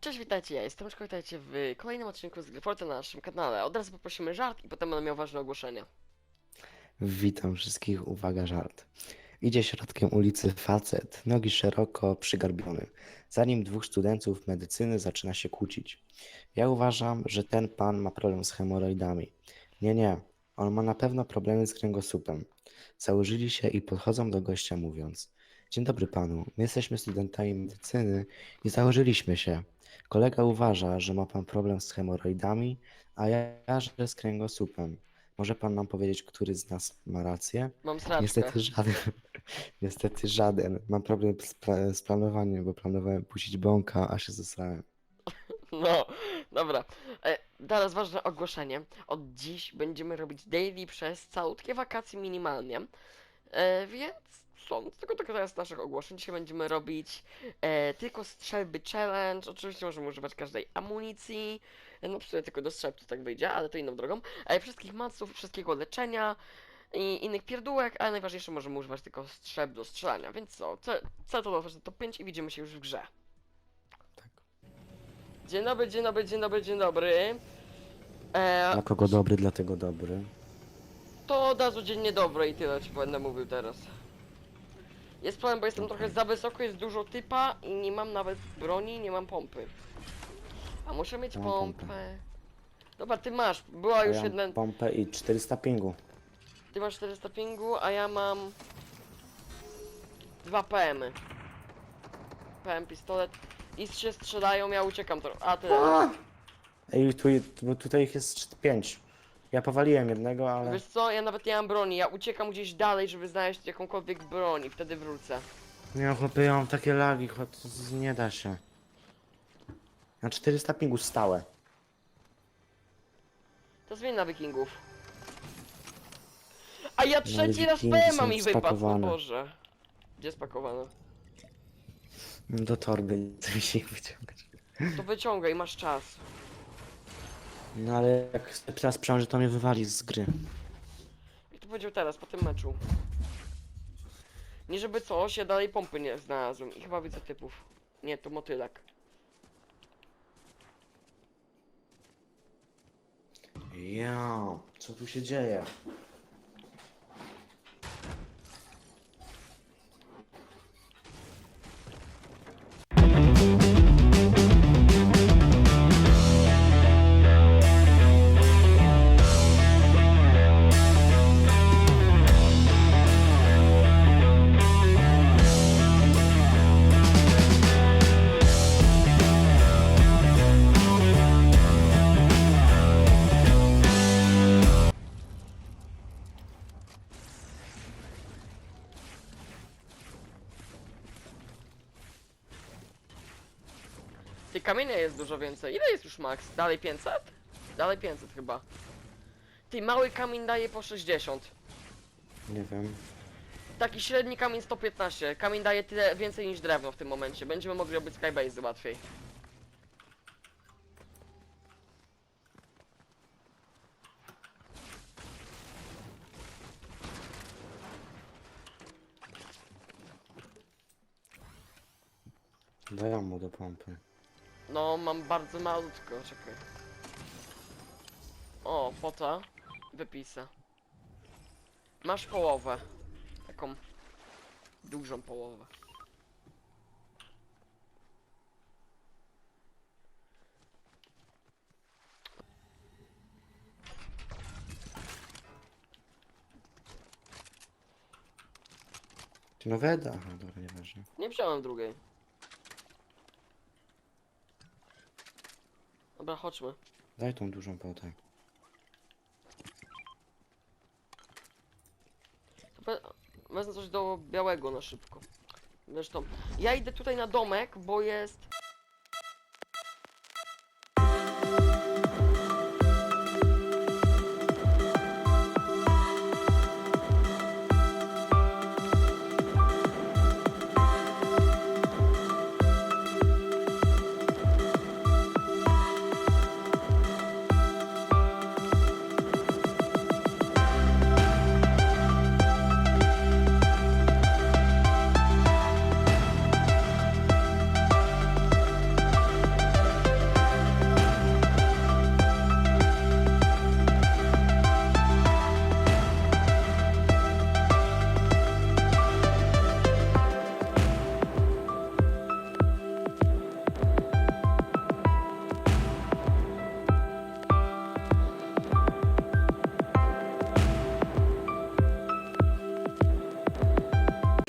Cześć, witajcie, ja jestem Szko, witajcie w kolejnym odcinku z Gryforta na naszym kanale. Od razu poprosimy żart i potem będę miał ważne ogłoszenie. Witam wszystkich, uwaga, żart. Idzie środkiem ulicy facet, nogi szeroko przygarbiony. Za nim dwóch studentów medycyny zaczyna się kłócić. Ja uważam, że ten pan ma problem z hemoroidami. Nie, nie, on ma na pewno problemy z kręgosłupem. Założyli się i podchodzą do gościa mówiąc Dzień dobry panu, my jesteśmy studentami medycyny i założyliśmy się. Kolega uważa, że ma pan problem z hemoroidami, a ja, że z kręgosłupem. Może pan nam powiedzieć, który z nas ma rację? Mam sraczkę. Niestety żaden. Niestety żaden. Mam problem z, pla- z planowaniem, bo planowałem puścić bąka, a się zesrałem. No, dobra. E, teraz ważne ogłoszenie. Od dziś będziemy robić daily przez całutkie wakacje minimalnie. E, więc są tylko tylko teraz naszych ogłoszeń. Dzisiaj będziemy robić e, tylko strzelby challenge. Oczywiście możemy używać każdej amunicji. E, no w sumie tylko do strzelb to tak wyjdzie, ale to inną drogą. E, wszystkich maców, wszystkiego leczenia i innych pierdółek, ale najważniejsze możemy używać tylko strzelb do strzelania. Więc co? Ce- Cel to do top 5 i widzimy się już w grze. Tak. Dzień dobry, dzień dobry, dzień dobry, dzień dobry. E, Dla kogo dobry, dlatego dobry. to od razu dzień niedobry i tyle ci będę mówił teraz. Jest problem, bo jestem trochę za wysoko, jest dużo typa i nie mam nawet broni, nie mam pompy. A muszę mieć Ja mam pompę. pompę. Dobra, ty masz, była już ja jedna, mam pompę i 400 pingu. ty masz 400 pingu, a ja mam... Dwa PM. -y. PM pistolet. I się strzelają, ja uciekam to. A ty. Ej, tu, bo tutaj ich jest 5. Ja powaliłem jednego, ale... Wiesz co, ja nawet nie mam broni, ja uciekam gdzieś dalej, żeby znaleźć jakąkolwiek broń i wtedy wrócę. Nie, chłopie, ja mam takie lagi, chłop, nie da się. Na 400 pingu stałe. To zmień na wikingów. A ja trzeci raz wikingi PM są mi wypadł, o spakowane. Boże. Gdzie spakowane? Do torby mi się wyciągać. To wyciągaj, masz czas. No ale jak teraz przełączę, to mnie wywali z gry. I to powiedział teraz, po tym meczu. Nie żeby coś, ja dalej pompy nie znalazłem i chyba widzę typów. Nie, to motylek. Ja, co tu się dzieje? Ty kamienia jest dużo więcej. Ile jest już max? Dalej 500? Dalej 500 chyba. Ty mały kamień daje po 60. Nie wiem. Taki średni kamień 115. Kamień daje tyle więcej niż drewno w tym momencie. Będziemy mogli robić skybase łatwiej. Daj mu do pompy. No, mam bardzo malutko, czekaj. O, pota. Wypisa. Masz połowę. Taką dużą połowę. Ty no weda. Aha, dobra, nieważne. Nie wziąłem drugiej. Dobra, chodźmy. Daj tą dużą. We- Wezmę coś do białego na szybko. Zresztą, ja idę tutaj na domek, bo jest...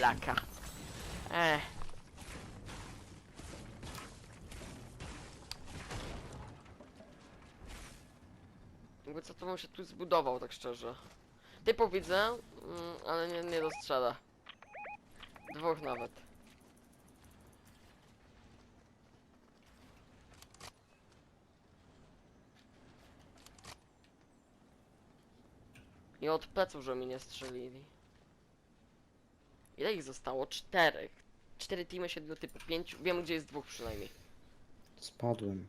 jaka. Ech. Jakby co to bym się tu zbudował, tak szczerze. Typu widzę, mm, ale nie, nie dostrzela. Dwóch nawet. I od pleców, że mi nie strzelili. Ile ich zostało? Czterech. Cztery teamy, siedmiu typów. Pięciu. Wiem, gdzie jest dwóch przynajmniej. Spadłem.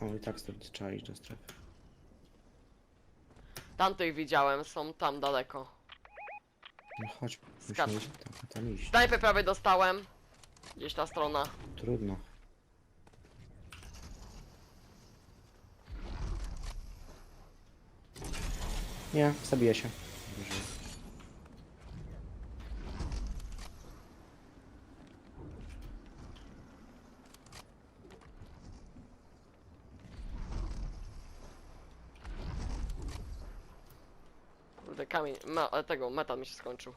O, i tak stąd trzeba iść do strefy. Tamtych widziałem, są tam daleko. No chodź, Skacz. musimy iść tam, tam iść. Snajpę prawie dostałem. Gdzieś ta strona. Trudno. Nie, zabiję się. Dobrze. Kurde, kamień. Ale tego, metal mi się skończył.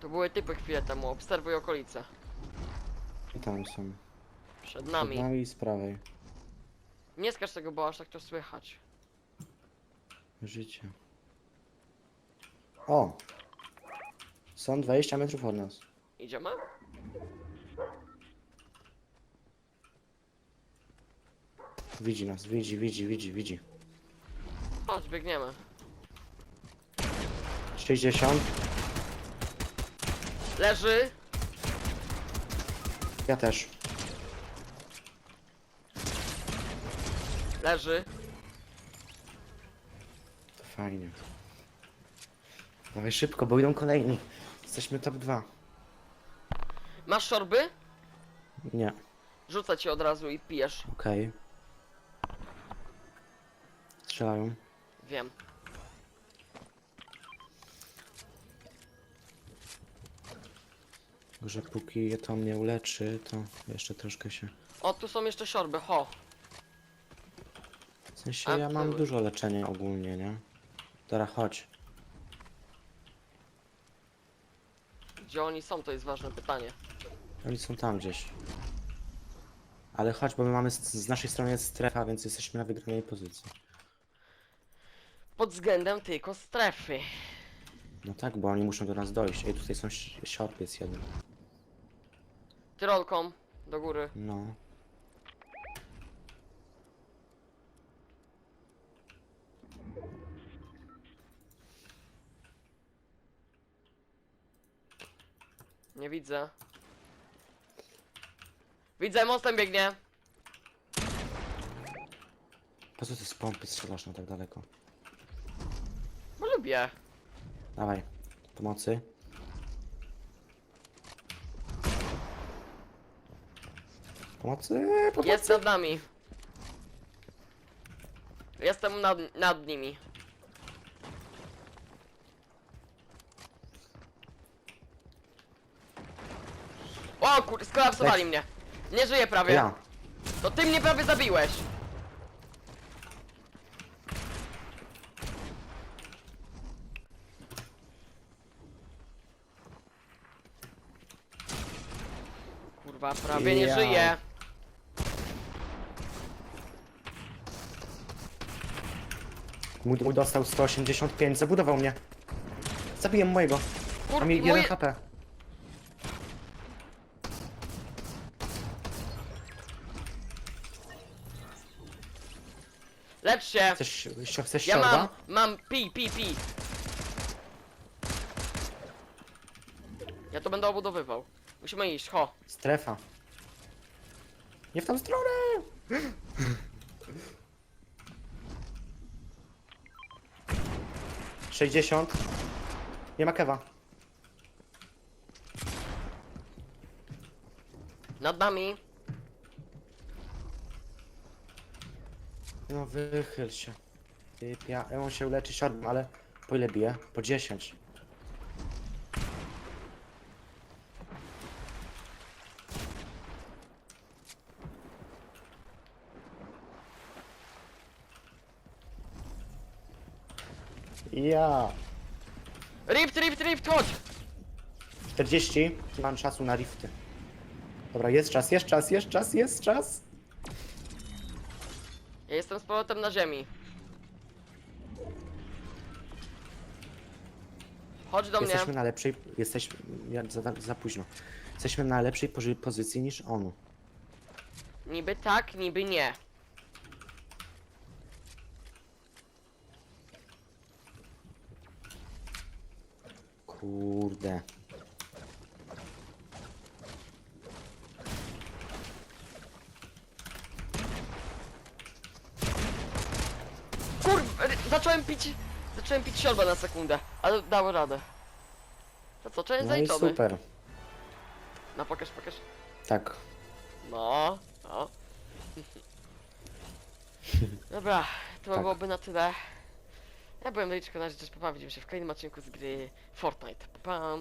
To były typy chwilę temu, obserwuj okolice. I tam są. Przed Przed nami. nami i z prawej. Nie skacz tego, bo aż tak to słychać. Życie. O! Są 20 metrów od nas. Idziemy? Widzi nas, widzi, widzi, widzi, widzi. Chodź, biegniemy. 60. Leży! Ja też. Leży! To fajnie. Dawaj szybko, bo idą kolejni. Jesteśmy top 2. Masz szorby? Nie, Rzucę ci od razu i pijesz. okej. Strzelają. Wiem. Że póki je to mnie uleczy, to jeszcze troszkę się... O, tu są jeszcze szorby, ho! W sensie A, ja mam były. dużo leczenia ogólnie, nie? Dobra, chodź. Gdzie oni są, to jest ważne pytanie. Oni są tam gdzieś. Ale chodź, bo my mamy z, z naszej strony jest strefa, więc jesteśmy na wygranej pozycji. Pod względem tylko strefy. No tak, bo oni muszą do nas dojść. Ej, tutaj są ś- siorb jest jeden. Tyrolką do góry. No. Nie widzę. Widzę, mostem biegnie. Po co ty z pompy strzelasz na tak daleko? Lubię. Dawaj. Pomocy. Pomocy, pomocy. Jest nad nami. Jestem nad, nad nimi. O kur... skolapsowali mnie. Nie żyję prawie. Ja. To ty mnie prawie zabiłeś. Kurwa, prawie nie Ja. żyję. Mój, mój dostał 185, zabudował mnie. Zabiję mojego. Mam 1 Mój... HP. Lecz się. Chcesz, chcesz Ja siorba? mam, mam, pi, pi, pi. Ja to będę obudowywał. Musimy iść, ho. Strefa. Nie w tą stronę! Sześćdziesiąt. Nie ma kewa. Nad nami. No wychyl się. Typ, ja, on się uleczy siorbem, ale po ile bije? Po 10. Ja. Rift, rift, rift, chodź! 40. Nie mam czasu na rifty. Dobra, jest czas, jest czas, jest czas, jest czas. Ja jestem z powrotem na ziemi. Chodź do mnie. Jesteśmy na lepszej. Jesteśmy. ja- Za, za późno. Jesteśmy na lepszej pozy- pozycji niż on. Niby tak, niby nie. Kurde. Kurwa, ry- zacząłem pić. Zacząłem pić siorba na sekundę, ale dało radę. To co, jest No i zaliczony? super. No pokaż, pokaż. Tak. No, no. Dobra, to Tak. byłoby na tyle. Ja byłem Liczko, na rzecz pobawić się w kolejnym odcinku z gry Fortnite. Pa.